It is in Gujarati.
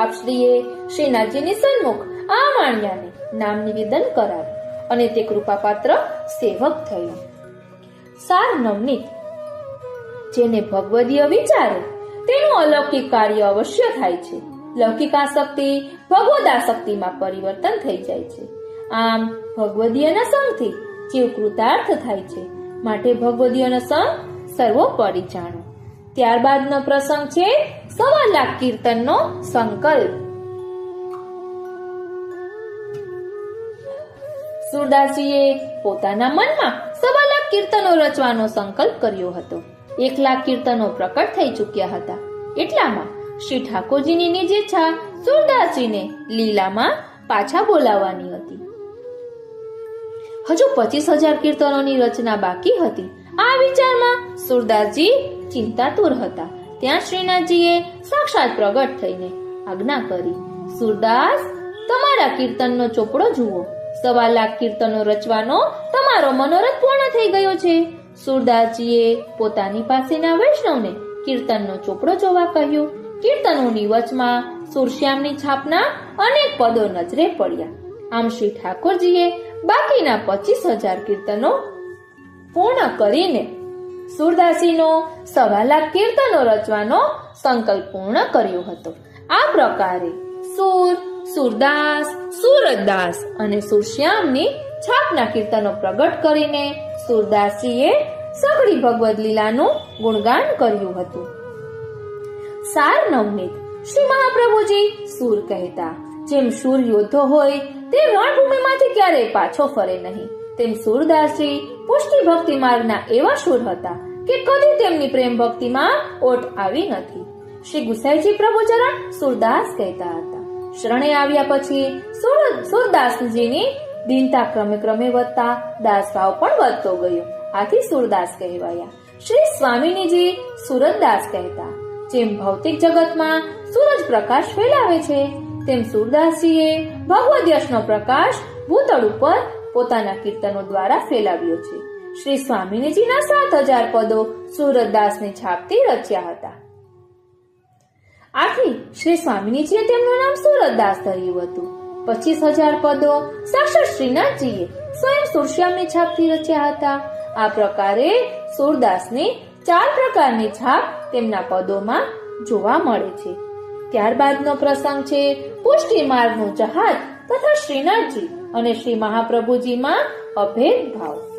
આપશ્રીએ શ્રીનાથજીની સન્મુખ આ માણ્યાને નામ નિવેદન કરાવ્યું અને તે કૃપાપાત્ર સેવક થયો. સાર નવનીત, જેને ભગવદીય વિચારે, તેનું અલૌકિક કાર્ય અવશ્ય થાય છે. લૌકિક આસક્તિ ભગવદ આસક્તિમાં પરિવર્તન થઈ જાય છે. આમ ભગવદીયના સંગથી જીવ કૃતાર્થ થાય છે. માટે ભગવદીયનો સંગ સર્વોપરી જાણો. ત્યારબાદનો પ્રસંગ છે સવા લાખ કીર્તનનો સંકલ્પ. સુરદાસજીએ પોતાના મનમાં સવા લાખ કીર્તનો રચવાનો સંકલ્પ કર્યો હતો. એક લાખ કીર્તનો પ્રકટ થઈ ચૂક્યા હતા. એટલામાં શ્રી ઠાકોરજીની નિજ ઈચ્છા સુરદાસજીને લીલામાં પાછા બોલાવવાની હતી. હજુ પચીસ હજાર કીર્તનોની રચના બાકી હતી. આ વિચારમાં સુરદાસજી ચિંતાતુર હતા. ત્યાં શ્રીનાથજીએ સાક્ષાત પ્રગટ થઈને આજ્ઞા કરી, સુરદાસ, તમારા કીર્તનનો ચોપડો જુઓ. સવા લાખ કીર્તનો રચવાનો તમારો મનોરથ પૂર્ણ થઈ ગયો છે. સુરદાસજીએ પોતાની પાસેના વૈષ્ણવને કીર્તનનો ચોપડો જોવા કહ્યું. કીર્તનોની વચમાં સુરશ્યામની છાપના અનેક પદો નજરે પડ્યા. આમ શ્રી ઠાકોરજીએ બાકીના પચીસ હજાર કીર્તનો પૂર્ણ કરીને સુરદાસીનો સવા લાખ કીર્તનો રચવાનો સંકલ્પ પૂર્ણ કર્યો હતો. આ પ્રકારે સુર, સુરદાસ સુરદાસ અને સુરશ્યામની છાપના કીર્તનો પ્રગટ કરીને સુરદાસીએ સઘળી ભગવદ લીલાનું ગુણગાન કર્યું હતું. સાર નવનીત શ્રી મહાપ્રભુજી સુર કહેતા, જેમ સુર યોદ્ધો હોય, તે રણભૂમિમાંથી ક્યારેય પાછો ફરે નહીં. તેમ સુરદાસજી પુષ્ટિ ભક્તિ માર્ગના એવા સુર હતા કે કદી તેમની પ્રેમ ભક્તિમાં ઓટ આવી નથી. શ્રી ગુસાઈજી પ્રભુચરણ સુરદાસ કહેતા હતા. શરણે આવ્યા પછી સુર, સુરદાસજીની દિનતા ક્રમે ક્રમે વધતા દાસભાવ પણ વધતો ગયો. આથી સુરદાસ કહેવાયા. શ્રી સ્વામીનીજી સુરતદાસ કહેતા, જેમ ભૌતિક જગતમાં સૂરજ પ્રકાશ ફેલાવે છે, તેમ સુરદાસજીએ ભગવદ્યશનો પ્રકાશ ભૂતળ ઉપર પોતાના કીર્તનો દ્વારા ફેલાવ્યો છે. શ્રી સ્વામિનીજીના સાત હજાર પદો સુરતદાસને છાપથી રચ્યા હતા. આથી શ્રી સ્વામિનીજીએ તેમનું નામ સુરતદાસ ધર્યું હતું. પચીસ હજાર પદો સાક્ષાત શ્રીનાથજીએ સ્વયં સુરશ્યામની છાપથી રચ્યા હતા. આ પ્રકારે સુરદાસની ચાર પ્રકારની છાપ તેમના પદોમાં જોવા મળે છે. ત્યારબાદનો પ્રસંગ છે પુષ્ટિ માર્ગનું જહાજ તથા શ્રીનાથજી અને શ્રી મહાપ્રભુજીમાં અભેદ ભાવ